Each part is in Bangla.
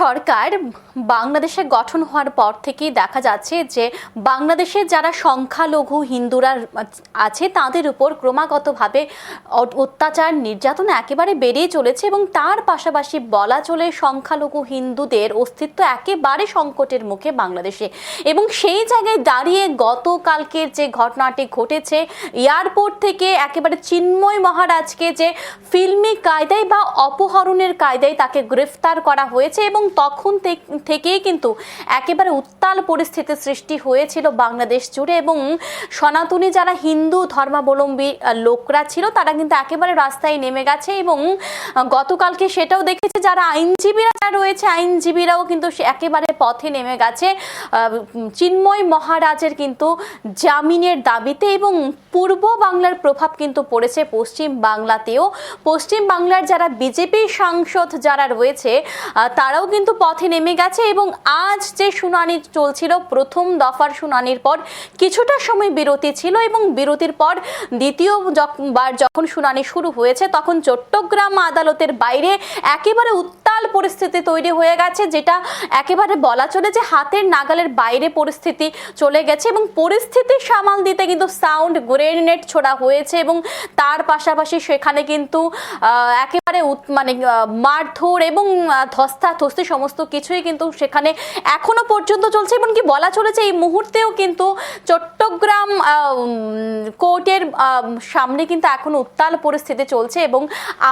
সরকার বাংলাদেশে গঠন হওয়ার পর থেকেই দেখা যাচ্ছে যে বাংলাদেশে যারা সংখ্যালঘু হিন্দুরা আছে, তাদের উপর ক্রমাগতভাবে অত্যাচার, নির্যাতন একেবারে বেড়েই চলেছে এবং তার পাশাপাশি বলা চলে সংখ্যালঘু হিন্দুদের অস্তিত্ব একেবারে সংকটের মুখে বাংলাদেশে। এবং সেই জায়গায় দাঁড়িয়ে গতকালকের যে ঘটনাটি ঘটেছে, এয়ারপোর্ট থেকে একেবারে চিন্ময় মহারাজকে যে ফিল্মি কায়দায় বা অপহরণের কায়দায় তাকে গ্রেফতার করা হয়েছে এবং তখন থেকেই কিন্তু একেবারে উত্তাল পরিস্থিতির সৃষ্টি হয়েছিল বাংলাদেশ জুড়ে এবং সনাতনী যারা হিন্দু ধর্মাবলম্বী লোকরা ছিল, তারা কিন্তু একেবারে রাস্তায় নেমে গেছে এবং গতকালকে সেটাও দেখেছে যারা আইনজীবীরা যারা রয়েছে, আইনজীবীরাও কিন্তু একেবারে পথে নেমে গেছে। চিন্ময় মহারাজের কিন্তু জামিনের দাবিতে এবং পূর্ব বাংলার প্রভাব কিন্তু পড়েছে পশ্চিম বাংলাতেও। পশ্চিম বাংলার যারা বিজেপি সাংসদ যারা রয়েছে তারাও কিন্তু পথে নেমে গেছে এবং আজ যে শুনানি চলছিল, প্রথম দফার শুনানির পর কিছুটা সময় বিরতি ছিল এবং বিরতির পর দ্বিতীয় বার যখন শুনানি শুরু হয়েছে, তখন চট্টগ্রাম আদালতের বাইরে একেবারে উত্তাল পরিস্থিতি তৈরি হয়ে গেছে, যেটা একেবারে বলা চলে যে হাতের নাগালের বাইরে পরিস্থিতি চলে গেছে এবং পরিস্থিতি সামাল দিতে কিন্তু সাউন্ড গ্রেনেড ছোড়া হয়েছে এবং তার পাশাপাশি সেখানে কিন্তু একেবারে মানে মারধর এবং ধস্তাধস্তি সমস্ত কিছুই কিন্তু সেখানে এখনও পর্যন্ত চলছে এমনকি বলা চলেছে এই মুহূর্তেও কিন্তু চট্টগ্রাম কোর্টের সামনে কিন্তু এখন উত্তাল পরিস্থিতি চলছে এবং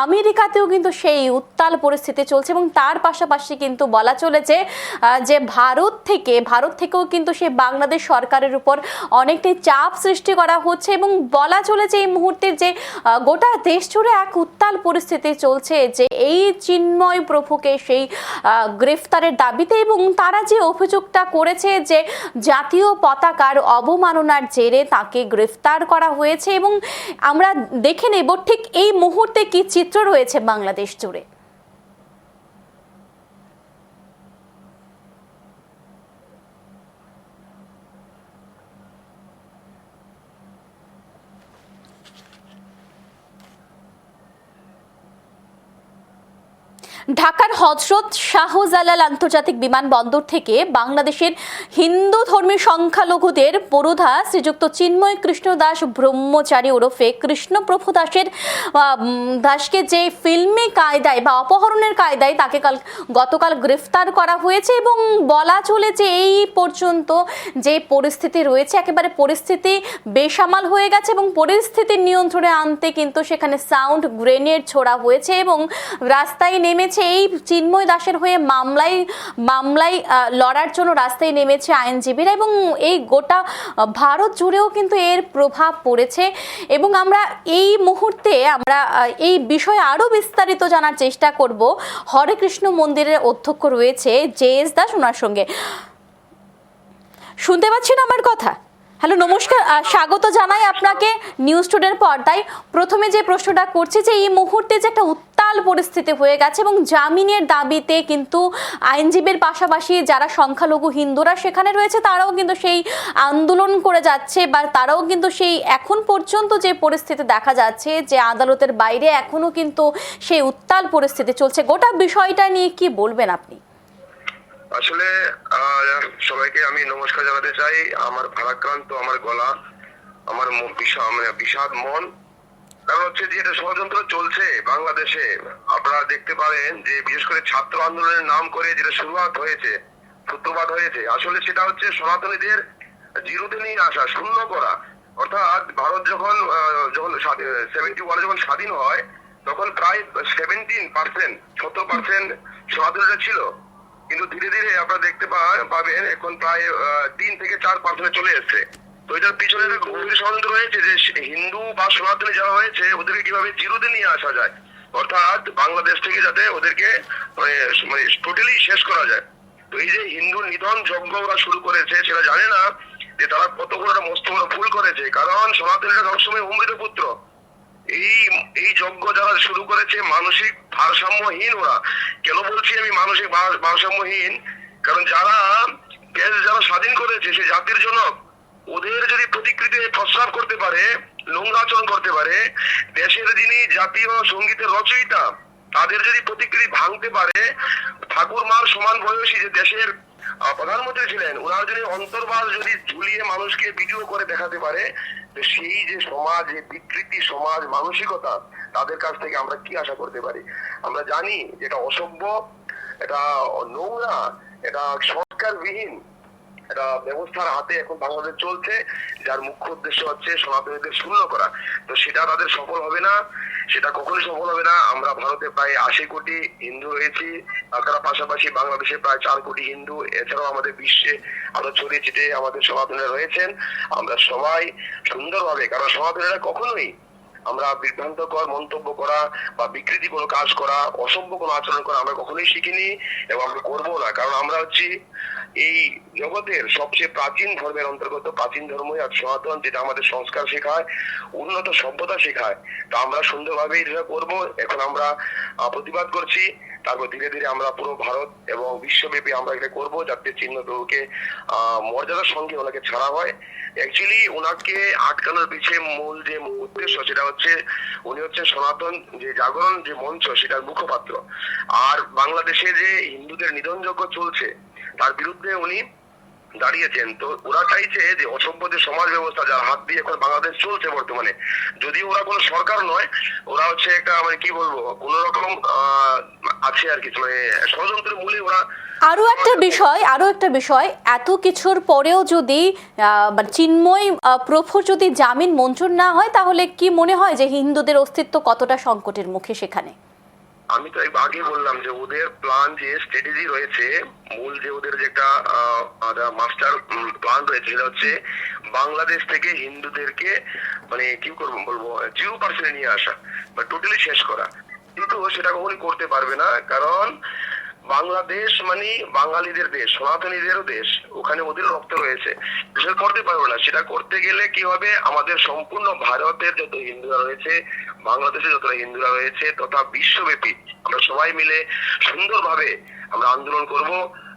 আমেরিকাতেও কিন্তু সেই উত্তাল পরিস্থিতি চলছে এবং তার পাশাপাশি কিন্তু বলা চলেছে যে ভারত থেকে, ভারত থেকেও কিন্তু সে বাংলাদেশ সরকারের উপর অনেকটাই চাপ সৃষ্টি করা হচ্ছে এবং বলা চলেছে এই মুহূর্তে যে গোটা দেশ জুড়ে এক উত্তাল পরিস্থিতি চলছে যে এই চিন্ময় প্রভুকে সেই গ্রেফতারের দাবিতে এবং তারা যে অভিযোগটা করেছে যে জাতীয় পতাকার অবমাননার জেরে তাকে গ্রেফতার করা হয়েছে এবং আমরা দেখে নেব ঠিক এই মুহূর্তে কি চিত্র রয়েছে বাংলাদেশ জুড়ে। ঢাকার হজরত শাহজালাল আন্তর্জাতিক বিমানবন্দর থেকে বাংলাদেশের হিন্দু ধর্মী সংখ্যালঘুদের পরোধা শ্রীযুক্ত চিন্ময় কৃষ্ণ দাস ব্রহ্মচারী ওরফে কৃষ্ণপ্রভু দাসের দাসকে যে ফিল্মি কায়দায় বা অপহরণের কায়দায় তাকে কাল, গতকাল গ্রেফতার করা হয়েছে এবং বলা চলে যে এই পর্যন্ত যে পরিস্থিতি রয়েছে একেবারে পরিস্থিতি বেসামাল হয়ে গেছে এবং পরিস্থিতি নিয়ন্ত্রণে আনতে কিন্তু সেখানে সাউন্ড গ্রেনেড ছোড়া হয়েছে এবং রাস্তায় নেমেছে এই চিন্ময় দাসের হয়ে মামলায় মামলায় লড়ার জন্য রাস্তায় নেমেছে আইনজীবীরা এবং এই গোটা ভারত জুড়েও কিন্তু এর প্রভাব পড়েছে এবং আমরা এই মুহূর্তে আমরা এই বিষয়ে আরও বিস্তারিত জানার চেষ্টা করব। হরে কৃষ্ণ মন্দিরের অধ্যক্ষ রয়েছে জে এস দাস ওনার সঙ্গে। শুনতে পাচ্ছেন আমার কথা? হ্যালো, নমস্কার। স্বাগত জানাই আপনাকে নিউজ টুডের পর্দায়। প্রথমে যে প্রশ্নটা করছি যে, এই মুহূর্তে যে একটা উত্তাল পরিস্থিতি হয়ে গেছে এবং জামিনের দাবিতে কিন্তু আইনজীবীর পাশাপাশি যারা সংখ্যালঘু হিন্দুরা সেখানে রয়েছে, তারাও কিন্তু সেই আন্দোলন করে যাচ্ছে বা তারাও কিন্তু সেই এখন পর্যন্ত যে পরিস্থিতি দেখা যাচ্ছে, যে আদালতের বাইরে এখনও কিন্তু সেই উত্তাল পরিস্থিতি চলছে। গোটা বিষয়টা নিয়ে কি বলবেন আপনি? আসলে সবাইকে আমি নমস্কার জানাতে চাই। আমার ভারাক্রান্ত, আমার গলা, আমার মানে বিষাদ মন। কারণ হচ্ছে যে এটা ষড়যন্ত্র চলছে বাংলাদেশে। আপনারা দেখতে পারেন যে বিশেষ করে ছাত্র আন্দোলনের নাম করে যেটা শুরুয়াত হয়েছে, সূত্রপাত হয়েছে, আসলে সেটা হচ্ছে সনাতনীদের জিরোতে নিয়ে আসা, শূন্য করা। অর্থাৎ ভারত যখন যখন সেভেন্টি ওয়ানে যখন স্বাধীন হয়, তখন প্রায় সেভেন্টিন পার্সেন্ট সত্তর পার্সেন্ট সনাতনীরা ছিল। কিন্তু ধীরে ধীরে আপনারা দেখতে পাবেন এখন প্রায় তিন থেকে চার পার্সেন্টে চলে এসছে। তো এটার পিছনে ষড়যন্ত্র রয়েছে যে হিন্দু বা সনাতনী যারা হয়েছে ওদেরকে কীভাবে জিরোতে নিয়ে আসা যায়? অর্থাৎ বাংলাদেশ থেকে যাতে ওদেরকে মানে টোটালি শেষ করা যায়। তো এই যে হিন্দু নিধন যজ্ঞ ওরা শুরু করেছে, সেটা জানে না যে তারা কত বড় মস্ত বড় ভুল করেছে। কারণ সনাতনীরা সবসময় অমৃত পুত্র এই এই যজ্ঞ যারা শুরু করেছে, মানসিক ভারসাম্যহীন ওরা। কেন বলছি আমি মানসিক ভারসাম্যহীন? কারণ যারা দেশ যারা স্বাধীন করেছে, সে জাতির জনক, ওদের যদি প্রতিকৃতি প্রস্রাব করতে পারে, নোংরা করতে পারে, দেশের যিনি জাতীয় সঙ্গীতের রচয়িতা, তাদের যদি প্রতিকৃতি ভাঙতে পারে ঠাকুর মার সমান বয়সী যে দেশের প্রধানমন্ত্রী ছিলেন ওনার যদি অন্তর্বাস যদি ঝুলিয়ে মানুষকে ভিডিও করে দেখাতে পারে সেই যে সমাজ বিকৃতি সমাজ, মানসিকতা, তাদের কাছ থেকে আমরা কি আশা করতে পারি? আমরা জানি যেটা অসভ্য এটা নোংরা এটা সংস্কারবিহীন এটা ব্যবস্থার হাতে এখন বাংলাদেশ চলছে, যার মুখ্য উদ্দেশ্য হচ্ছে সনাতনীদের শূন্য করা। তো সেটা তাদের সফল হবে না, সেটা কখনোই সফল হবে না। আমরা ভারতে প্রায় আশি কোটি হিন্দু রয়েছি তাছাড়া পাশাপাশি বাংলাদেশে প্রায় চার কোটি হিন্দু, এছাড়াও আমাদের বিশ্বে আরও ছড়িয়ে ছিটিয়ে আমাদের সনাতনীরা রয়েছেন। আমরা সবাই সুন্দরভাবে, কারণ সনাতনীরা কখনোই আমরা বিভ্রান্তকর মন্তব্য করা বা বিকৃতি কোনো কাজ করা অসভ্য কোনো আচরণ করা আমরা কখনোই শিখিনি এবং আমরা করব না। কারণ আমরা হচ্ছি এই জগতের সবচেয়ে প্রাচীন ধর্মের অন্তর্গত, প্রাচীন ধর্মই আর সনাতন, যেটা আমাদের সংস্কার শেখায়, উন্নত সভ্যতা শেখায়। তা আমরা সুন্দরভাবে এটা করব, এখন আমরা প্রতিবাদ করছি। তারপর ধীরে ধীরে আমরা পুরো ভারত এবং বিশ্বব্যাপী আমরা এটা করব যাতে চিহ্ন প্রভুকে মর্যাদার সঙ্গে ওনাকে ছাড়া হয়। অ্যাকচুয়ালি ওনাকে আটকানোর পিছিয়ে মূল যে উদ্দেশ্য সেটা হচ্ছে, উনি হচ্ছে সনাতন যে জাগরণ, যে মঞ্চ, সেটার মুখপাত্র। আর বাংলাদেশে যে হিন্দুদের নিধনযজ্ঞ চলছে, তার বিরুদ্ধে উনি দাঁড়িয়েছেন। তো ওরা চাইছে যে অসভ্য সমাজ ব্যবস্থা, যার হাত দিয়ে এখন বাংলাদেশ চলছে বর্তমানে, যদিও ওরা কোনো সরকার নয়, ওরা হচ্ছে একটা মানে কি বলব, কোন রকম আছে আর কি মানে ষড়যন্ত্রের মূলে ওরা আরও একটা বিষয়, আরও একটা বিষয়, এত কিছুর পরেও যদি মানে চিন্ময় প্রভুর যদি জামিন মঞ্জুর না হয়, তাহলে কি মনে হয় যে হিন্দুদের অস্তিত্ব কতটা সংকটের মুখে সেখানে? আমি তো আগে বললাম যে ওদের প্ল্যান যে স্ট্র্যাটেজি রয়েছে, মূল যে ওদের যে একটা মাস্টার প্ল্যান রয়েছে সেটা হচ্ছে বাংলাদেশ থেকে হিন্দুদেরকে মানে কি করব বলব জিরো পার্সেন্টে নিয়ে আসা বা টোটালি শেষ করা। কিন্তু সেটা কখনই করতে পারবে না, কারণ বাংলাদেশ মানে বাঙালিদের দেশ, সনাতনীদেরও দেশ। ওখানে ওদের রক্ত রয়েছে। সেটা করতে পারবে না। সেটা করতে গেলে কি হবে? আমাদের সম্পূর্ণ ভারতের যত হিন্দুরা রয়েছে বাংলাদেশে যতটা হিন্দুরা রয়েছে, তথা বিশ্বব্যাপী আমরা সবাই মিলে সুন্দরভাবে আমরা আন্দোলন করব,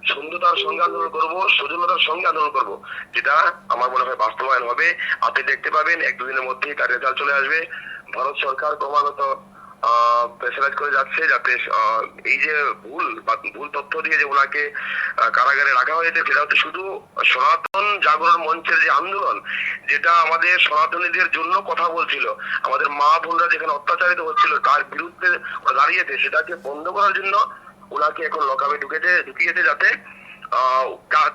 সুন্দরতার সঙ্গে আন্দোলন করব, সৌজন্যতার সঙ্গে আন্দোলন করব, যেটা আমার মনে হয় বাস্তবায়ন হবে। আপনি দেখতে পাবেন, এক দুদিনের মধ্যেই তার রেজাল্ট চলে আসবে। ভারত সরকার ক্রমাগত প্রেসারাইজ করে যাচ্ছে যাতে এই যে ভুল ভুল তথ্য দিয়ে যে ওনাকে কারাগারে রাখা হয়েছে, সেটা হচ্ছে শুধু সনাতন জাগরণ মঞ্চের যে আন্দোলন, যেটা আমাদের সনাতনীদের জন্য কথা বলছিল। আমাদের মা বোনরা যেখানে অত্যাচারিত হচ্ছিল, তার বিরুদ্ধে দাঁড়িয়েছে, সেটাকে বন্ধ করার জন্য ওনাকে এখন লকাবে ঢুকেছে, ঢুকিয়েছে যাতে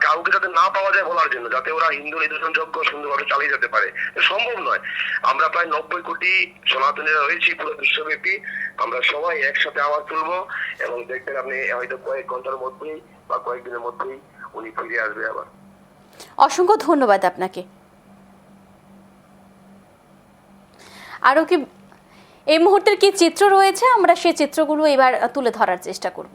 কাউকে যাতে না পাওয়া যায় বলার জন্য, যাতে ওরা হিন্দু নিদর্শন যজ্ঞ সুন্দরভাবে চালিয়ে যেতে পারে। সম্ভব নয়। আমরা প্রায় নব্বই কোটি সনাতনীরা রয়েছি পুরো বিশ্বব্যাপী। আমরা সবাই একসাথে আওয়াজ তুলবো এবং দেখবেন আপনি হয়তো কয়েক ঘণ্টার মধ্যেই বা কয়েকদিনের মধ্যেই উনি ফিরে আসবে আবার। অসংখ্য ধন্যবাদ আপনাকে। আরও কি এই মুহূর্তের কি চিত্র রয়েছে? আমরা সেই চিত্রগুলো এবার তুলে ধরার চেষ্টা করব।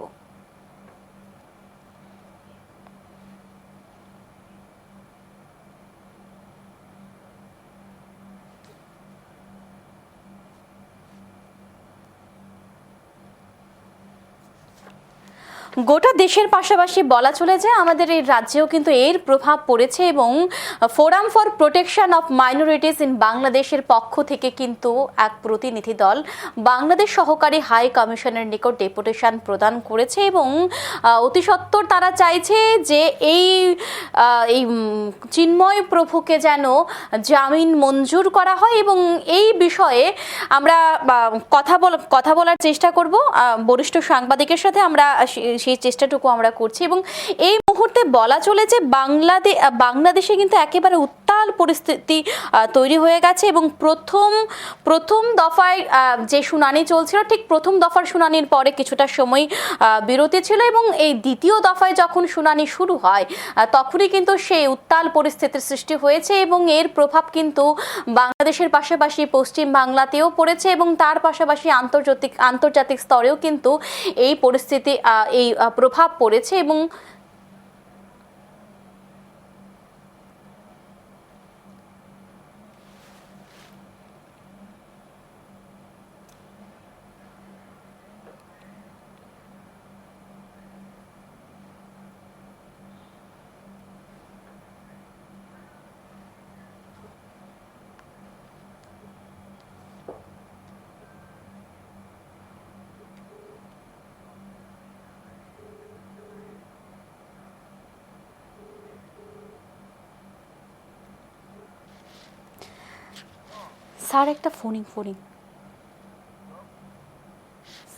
গোটা দেশের পাশাপাশি বলা চলে যায়, আমাদের এই রাজ্যেও কিন্তু এর প্রভাব পড়েছে এবং forum for protection of minorities in বাংলাদেশের পক্ষ থেকে কিন্তু এক প্রতিনিধি দল বাংলাদেশ সহকারী হাই কমিশনের নিকট ডেপুটেশন প্রদান করেছে এবং অতি সত্বর তারা চাইছে যে এই এই চিন্ময় প্রভুকে যেন জামিন মঞ্জুর করা হয় এবং এই বিষয়ে আমরা কথা বল, কথা বলার চেষ্টা করব। বরিষ্ঠ সাংবাদিকের সাথে আমরা সেই চেষ্টাটুকু আমরা করছি এবং এই মুহূর্তে বলা চলে যে বাংলাদেশ বাংলাদেশে কিন্তু একেবারে উত্তাল পরিস্থিতি তৈরি হয়ে গেছে এবং প্রথম প্রথম দফায় যে শুনানি চলছিল, ঠিক প্রথম দফার শুনানির পরে কিছুটা সময় বিরতি ছিল এবং এই দ্বিতীয় দফায় যখন শুনানি শুরু হয় তখনই কিন্তু সেই উত্তাল পরিস্থিতির সৃষ্টি হয়েছে এবং এর প্রভাব কিন্তু বাংলাদেশের পাশাপাশি পশ্চিম বাংলাতেও পড়েছে এবং তার পাশাপাশি আন্তর্জাতিক আন্তর্জাতিক স্তরেও কিন্তু এই পরিস্থিতি এই প্রভাব পড়েছে এবং স্যার, একটা ফোনিং ফোনিং।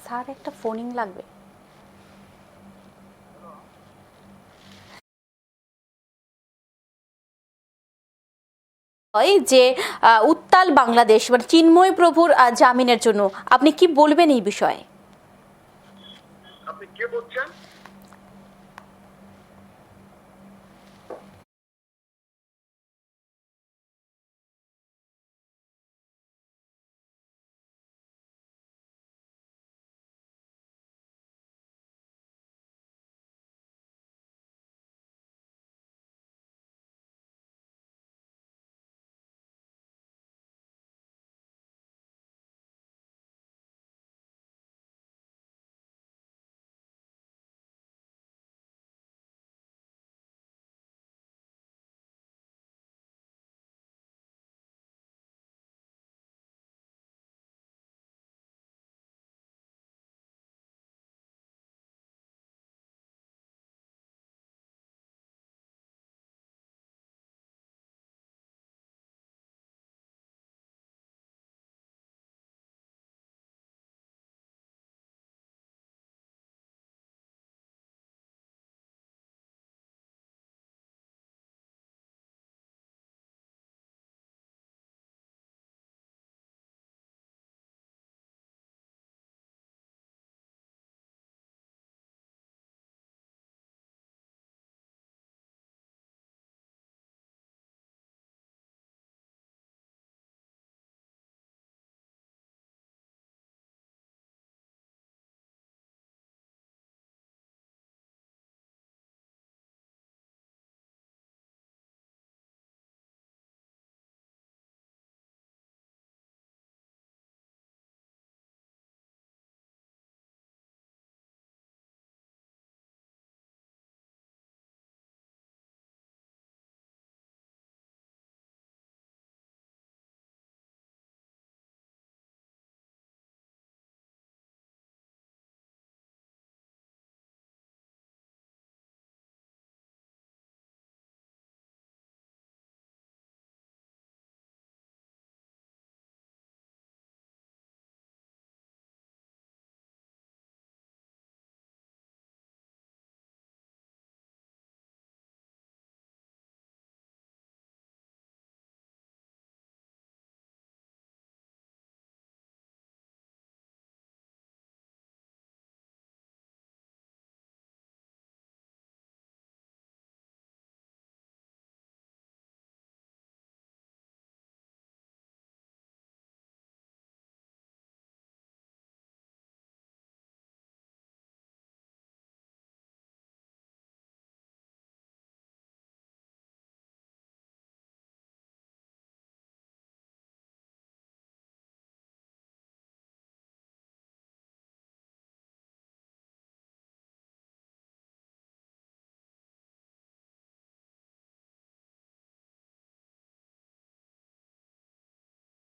স্যার, একটা ফোনিং লাগবে। যে উত্তাল বাংলাদেশ মানে চিন্ময় প্রভুর জামিনের জন্য, আপনি কি বলবেন এই বিষয়ে? আপনি কে বলছেন?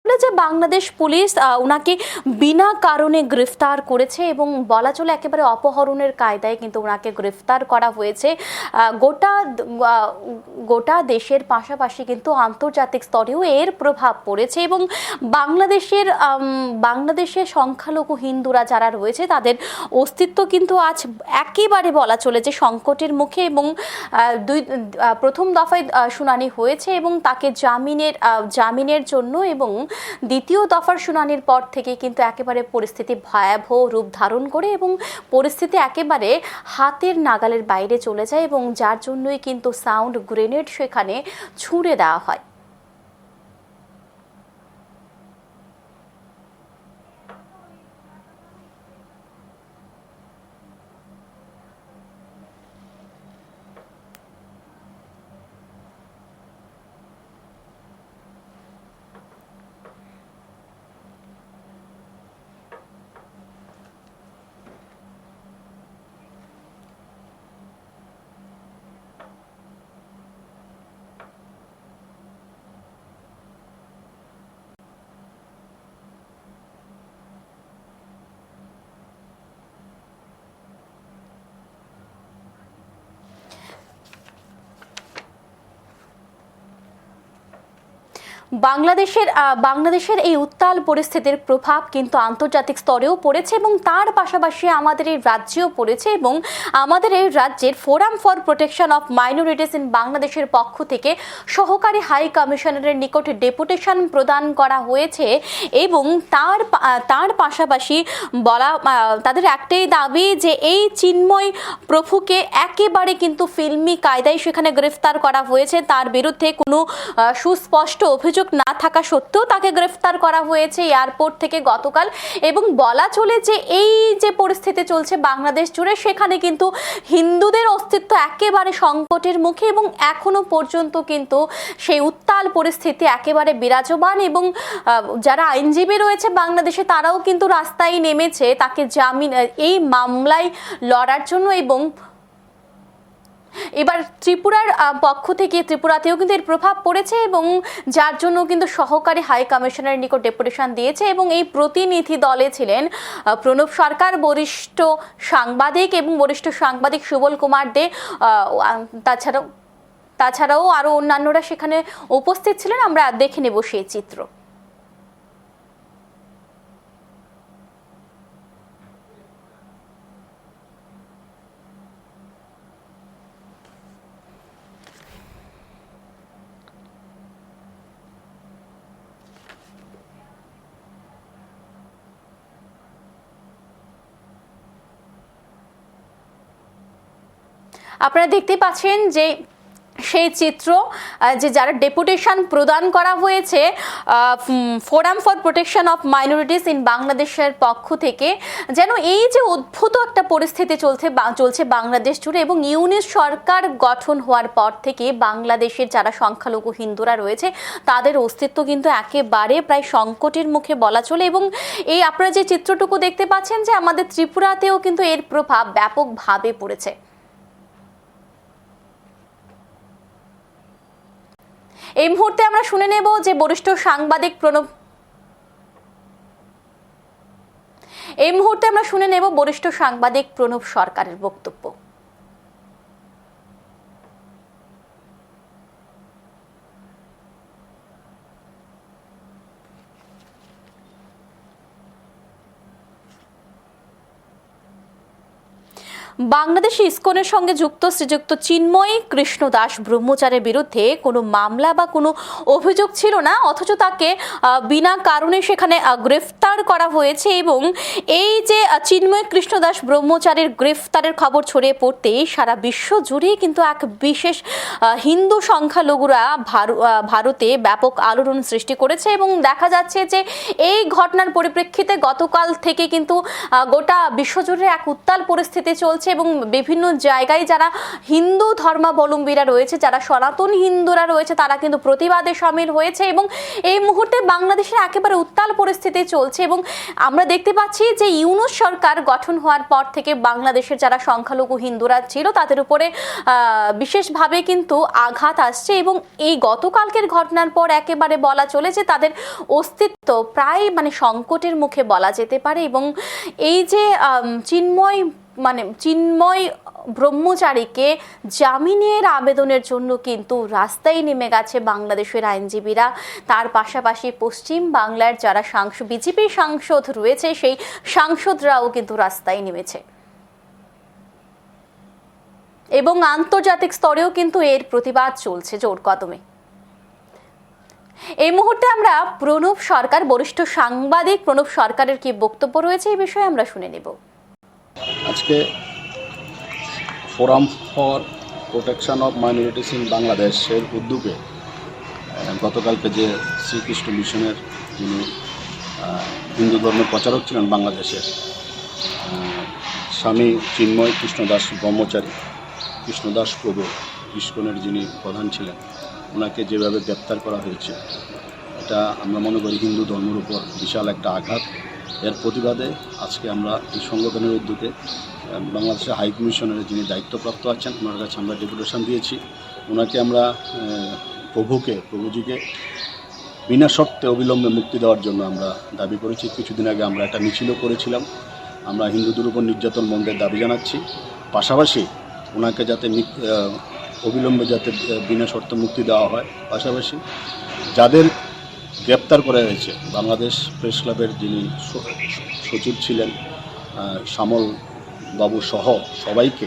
বলে যে বাংলাদেশ পুলিশ ওনাকে বিনা কারণে গ্রেফতার করেছে এবং বলা চলে একেবারে অপহরণের কায়দায় কিন্তু ওনাকে গ্রেফতার করা হয়েছে। গোটা গোটা দেশের পাশাপাশি কিন্তু আন্তর্জাতিক স্তরেও এর প্রভাব পড়েছে এবং বাংলাদেশের বাংলাদেশের সংখ্যালঘু হিন্দুরা যারা রয়েছে তাদের অস্তিত্ব কিন্তু আজ একেবারে বলা চলে যে সংকটের মুখে এবং দুই প্রথম দফায় শুনানি হয়েছে এবং তাকে জামিনের জামিনের জন্য এবং দ্বিতীয় দফার শুনানির পর থেকে কিন্তু একেবারে পরিস্থিতি ভয়াবহ রূপ ধারণ করে এবং পরিস্থিতি একেবারে হাতের নাগালের বাইরে চলে যায় এবং যার জন্যই কিন্তু সাউন্ড গ্রেনেড সেখানে ছুঁড়ে দেওয়া হয়। বাংলাদেশের বাংলাদেশের এই উত্তাল পরিস্থিতির প্রভাব কিন্তু আন্তর্জাতিক স্তরেও পড়েছে এবং তার পাশাপাশি আমাদের এই রাজ্যেও পড়েছে এবং আমাদের এই রাজ্যের forum for protection of minorities in বাংলাদেশের পক্ষ থেকে সহকারী হাই কমিশনারের নিকট ডেপুটেশন প্রদান করা হয়েছে এবং তার তার পাশাপাশি বলা তাদের একটাই দাবি যে এই চিন্ময় প্রভুকে একেবারে কিন্তু ফিল্মি কায়দায় সেখানে গ্রেফতার করা হয়েছে। তার বিরুদ্ধে কোনো সুস্পষ্ট অভিযোগ না থাকা সত্ত্বেও তাকে গ্রেফতার করা হয়েছে এয়ারপোর্ট থেকে গতকাল। এবং বলা চলে যে এই যে পরিস্থিতি চলছে বাংলাদেশ জুড়ে, সেখানে কিন্তু হিন্দুদের অস্তিত্ব একেবারে সংকটের মুখে এবং এখনও পর্যন্ত কিন্তু সেই উত্তাল পরিস্থিতি একেবারে বিরাজমান এবং যারা আইনজীবী রয়েছে বাংলাদেশে, তারাও কিন্তু রাস্তায় নেমেছে তাকে জামিন, এই মামলায় লড়ার জন্য এবং এবার ত্রিপুরার পক্ষ থেকে ত্রিপুরাতেও কিন্তু এর প্রভাব পড়েছে এবং যার জন্য কিন্তু সহকারী হাই কমিশনের নিকট ডেপুটেশন দিয়েছে এবং এই প্রতিনিধি দলে ছিলেন প্রণব সরকার, বরিষ্ঠ সাংবাদিক এবং বরিষ্ঠ সাংবাদিক সুবল কুমার দে তাছাড়াও তাছাড়াও আরও অন্যান্যরা সেখানে উপস্থিত ছিলেন। আমরা দেখে নেব সেই চিত্র। আপনারা দেখতে পাচ্ছেন যে সেই চিত্র যে যারা ডেপুটেশন প্রদান করা হয়েছে forum for protection of minorities in বাংলাদেশের পক্ষ থেকে, যেন এই যে উদ্ভূত একটা পরিস্থিতি চলছে চলছে বাংলাদেশ জুড়ে এবং ইউনিস সরকার গঠন হওয়ার পর থেকে বাংলাদেশের যারা সংখ্যালঘু হিন্দুরা রয়েছে, তাদের অস্তিত্ব কিন্তু একেবারে প্রায় সংকটের মুখে বলা চলে এবং এই আপনারা যে চিত্রটুকু দেখতে পাচ্ছেন যে আমাদের ত্রিপুরাতেও কিন্তু এর প্রভাব ব্যাপকভাবে পড়েছে। এই মুহূর্তে আমরা শুনে নেব যে বরিষ্ঠ সাংবাদিক প্রণব এই মুহূর্তে আমরা শুনে নেব বরিষ্ঠ সাংবাদিক প্রণব সরকারের বক্তব্য। বাংলাদেশে ইসকনের সঙ্গে যুক্ত শ্রীযুক্ত চিন্ময়ী কৃষ্ণ দাস ব্রহ্মচারের বিরুদ্ধে কোনো মামলা বা কোনো অভিযোগ ছিল না, অথচ তাকে বিনা কারণে সেখানে গ্রেফতার করা হয়েছে এবং এই যে চিন্ময় কৃষ্ণ দাস ব্রহ্মচারীর গ্রেফতারের খবর ছড়িয়ে পড়তে সারা বিশ্ব জুড়ে কিন্তু এক বিশেষ হিন্দু সংখ্যালঘুরা ভারতে ব্যাপক আলোড়ন সৃষ্টি করেছে এবং দেখা যাচ্ছে যে এই ঘটনার পরিপ্রেক্ষিতে গতকাল থেকে কিন্তু গোটা বিশ্বজুড়ে এক উত্তাল পরিস্থিতি চলছে এবং বিভিন্ন জায়গায় যারা হিন্দু ধর্মাবলম্বীরা রয়েছে, যারা সনাতন হিন্দুরা রয়েছে, তারা কিন্তু প্রতিবাদে সামিল হয়েছে এবং এই মুহূর্তে বাংলাদেশের একেবারে উত্তাল পরিস্থিতি চলছে এবং আমরা দেখতে পাচ্ছি যে ইউনুস সরকার গঠন হওয়ার পর থেকে বাংলাদেশের যারা সংখ্যালঘু হিন্দুরা ছিল, তাদের উপরে বিশেষভাবে কিন্তু আঘাত আসছে এবং এই গতকালকের ঘটনার পর একেবারে বলা চলে যে তাদের অস্তিত্ব প্রায় মানে সংকটের মুখে বলা যেতে পারে এবং এই যে চিন্ময় মানে চিন্ময় ব্রহ্মচারীকে জামিনের আবেদনের জন্য কিন্তু রাস্তায় নেমে গেছে বাংলাদেশের আইনজীবীরা। তার পাশাপাশি পশ্চিম বাংলার যারা সাংসদ বিজেপি সাংসদ রয়েছে, সেই সাংসদরাও কিন্তু রাস্তায় নেমেছে। এবং আন্তর্জাতিক স্তরেও কিন্তু এর প্রতিবাদ চলছে জোর কদমে। এই মুহূর্তে আমরা প্রণব সরকার, বরিষ্ঠ সাংবাদিক প্রণব সরকারের কি বক্তব্য রয়েছে, এই বিষয়ে আমরা শুনে নেব। আজকে forum for protection of minorities in বাংলাদেশের উদ্যোগে গতকালকে যে শ্রীকৃষ্ণ মিশনের যিনি হিন্দু ধর্মের প্রচারক ছিলেন বাংলাদেশের স্বামী চিন্ময় কৃষ্ণদাস ব্রহ্মচারী, কৃষ্ণদাস প্রভু ইস্কনের যিনি প্রধান ছিলেন, ওনাকে যেভাবে গ্রেপ্তার করা হয়েছে, এটা আমরা মনে করি হিন্দু ধর্মের উপর বিশাল একটা আঘাত। এর প্রতিবাদে আজকে আমরা এই সংগঠনের উদ্যোগে বাংলাদেশের হাই কমিশনের যিনি দায়িত্বপ্রাপ্ত আছেন, ওনার কাছে আমরা ডেপুটেশন দিয়েছি। ওনাকে আমরা প্রভুকে, প্রভুজিকে বিনা শর্তে অবিলম্বে মুক্তি দেওয়ার জন্য আমরা দাবি করেছি। কিছুদিন আগে আমরা একটা মিছিলও করেছিলাম। আমরা হিন্দুদের উপর নির্যাতন বন্ধের দাবি জানাচ্ছি। পাশাপাশি ওনাকে যাতে অবিলম্বে যাতে বিনা শর্তে মুক্তি দেওয়া হয়, পাশাপাশি যাদের গ্রেপ্তার করা হয়েছে। বাংলাদেশ প্রেস ক্লাবের যিনি সচিব ছিলেন সামল বাবু সহ সবাইকে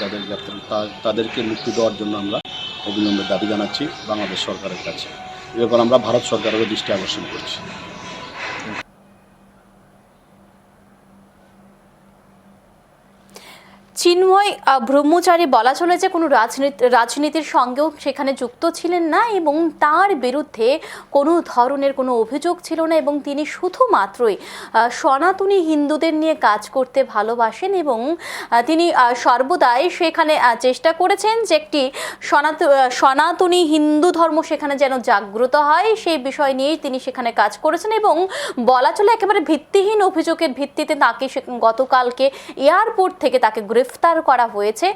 যাদের গ্রেপ্তার তাদেরকে মুক্তি দেওয়ার জন্য আমরা অবিলম্বে দাবি জানাচ্ছি বাংলাদেশ সরকারের কাছে। এরপর আমরা ভারত সরকারেরও দৃষ্টি আকর্ষণ করছি। চিন্ময় ব্রহ্মচারী বলা চলে যে কোনো রাজনীতি, রাজনীতির সঙ্গেও সেখানে যুক্ত ছিলেন না এবং তার বিরুদ্ধে কোনো ধরনের কোনো অভিযোগ ছিল না এবং তিনি শুধুমাত্রই সনাতনী হিন্দুদের নিয়ে কাজ করতে ভালোবাসেন এবং তিনি সর্বদাই সেখানে চেষ্টা করেছেন যে একটি সনাত সনাতনী হিন্দু ধর্ম সেখানে যেন জাগ্রত হয়। সেই বিষয় নিয়েই তিনি সেখানে কাজ করেছেন এবং বলা চলে একেবারে ভিত্তিহীন অভিযোগের ভিত্তিতে তাকে গতকালকে এয়ারপোর্ট থেকে তাকে গ্রেফতার করা হয়েছে।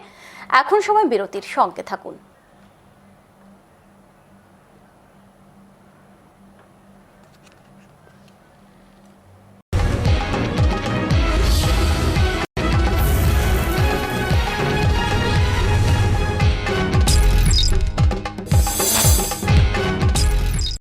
এখন সময় বিরতির। সঙ্গে থাকুন।